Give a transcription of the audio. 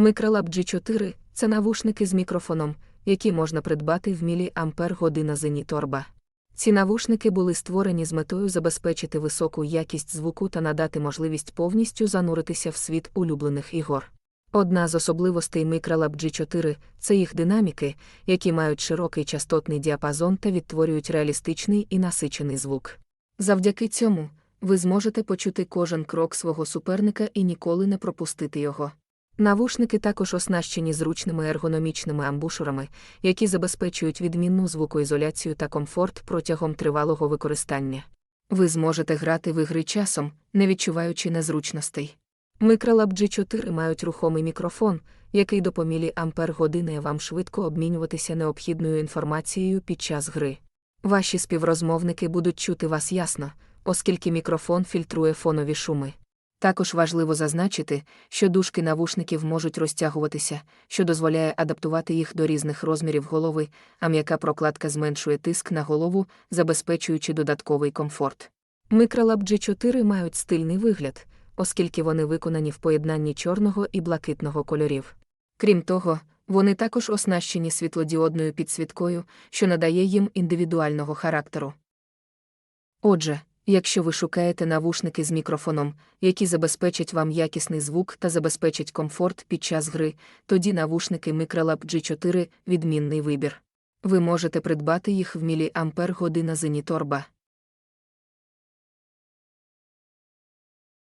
Microlab G4 це навушники з мікрофоном, які можна придбати в мілі Ампер година Зеніторба. Ці навушники були створені з метою забезпечити високу якість звуку та надати можливість повністю зануритися в світ улюблених ігор. Одна з особливостей Microlab G4 це їх динаміки, які мають широкий частотний діапазон та відтворюють реалістичний і насичений звук. Завдяки цьому ви зможете почути кожен крок свого суперника і ніколи не пропустити його. Навушники також оснащені зручними ергономічними амбушурами, які забезпечують відмінну звукоізоляцію та комфорт протягом тривалого використання. Ви зможете грати в ігри часом, не відчуваючи незручностей. Microlab G4 мають рухомий мікрофон, який допомілі ампер години вам швидко обмінюватися необхідною інформацією під час гри. Ваші співрозмовники будуть чути вас ясно, оскільки мікрофон фільтрує фонові шуми. Також важливо зазначити, що дужки навушників можуть розтягуватися, що дозволяє адаптувати їх до різних розмірів голови, а м'яка прокладка зменшує тиск на голову, забезпечуючи додатковий комфорт. Microlab G4 мають стильний вигляд, оскільки вони виконані в поєднанні чорного і блакитного кольорів. Крім того, вони також оснащені світлодіодною підсвіткою, що надає їм індивідуального характеру. Отже, якщо ви шукаєте навушники з мікрофоном, які забезпечать вам якісний звук та забезпечать комфорт під час гри, тоді навушники Microlab G4 відмінний вибір. Ви можете придбати їх в мілі Ампер година Зеніторба.